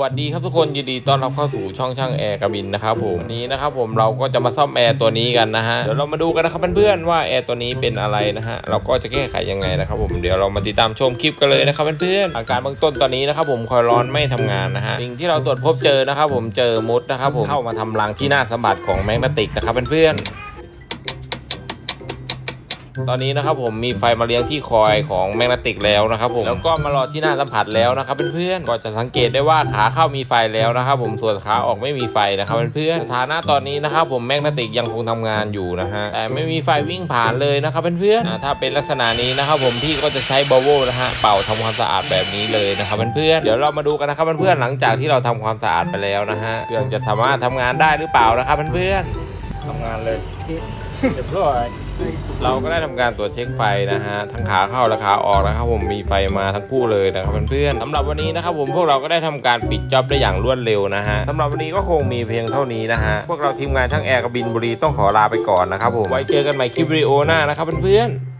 วัสดีครับทุกคนยินดีต้อนรับเข้าสู่ช่องช่างแอร์กบินนะครับผมวันนี้นะครับผมเราก็จะมาซ่อมแอร์ตัวนี้กันนะฮะเดี๋ยวเรามาดูกันนะครับเพื่อนๆว่าแอร์ตัวนี้เป็นอะไรนะฮะเราก็จะแก้ไขยังไงนะครับผมเดี๋ยวเรามาติดตามชมคลิปกันเลยนะครับเพื่อนๆอาการเบื้องต้นตอนนี้นะครับผมคอยร้อนไม่ทำงานนะฮะสิ่งที่เราตรวจพบเจอนะครับผมเจอมุดนะครับผมเข้ามาทำรังที่หน้าสัมผัสของแมกนาติกนะครับเพื่อนๆ ตอนนี้นะครับผมมีไฟมาเลี้ยงที่คอยของแมกนาติกแล้วนะครับผมแล้วก็มารอที่หน้าสัมผัสแล้วนะครับเพื่อนๆก็จะสังเกตได้ว่าขาเข้ามีไฟแล้วนะครับผมส่วนขาออกไม่มีไฟนะครับเพื่อนๆสถานะตอนนี้นะครับผมแมกนาติกยังคงทำงานอยู่นะฮะแต่ไม่มีไฟวิ่งผ่านเลยนะครับเพื่อนๆอ่าถ้าเป็นลักษณะนี้นะครับผมพี่ก็จะใช้บอโวนะฮะเป่าทำความสะอาดแบบนี้เลยนะครับเพื่อนๆเดี๋ยวเรามาดูกันนะครับเพื่อนๆหลังจากที่เราทำความสะอาดไปแล้วนะฮะเครื่องจะสามารถทำงานได้หรือเปล่านะครับเพื่อนๆทำงานเลยเรียบร้อย เราก็ได้ทำการตรวจเช็คไฟนะฮะทั้งขาเข้าและขาออกนะครับผมมีไฟมาทั้งคู่เลยนะครับเพื่อนๆสำหรับวันนี้นะครับผมพวกเราก็ได้ทำการปิดจ็อบได้อย่างรวดเร็วนะฮะสำหรับวันนี้ก็คงมีเพียงเท่านี้นะฮะพวกเราทีมงานช่างแอร์กบินบุรีต้องขอลาไปก่อนนะครับผมไว้เจอกันใหม่คลิปวิดีโอหน้านะครับเพื่อนๆ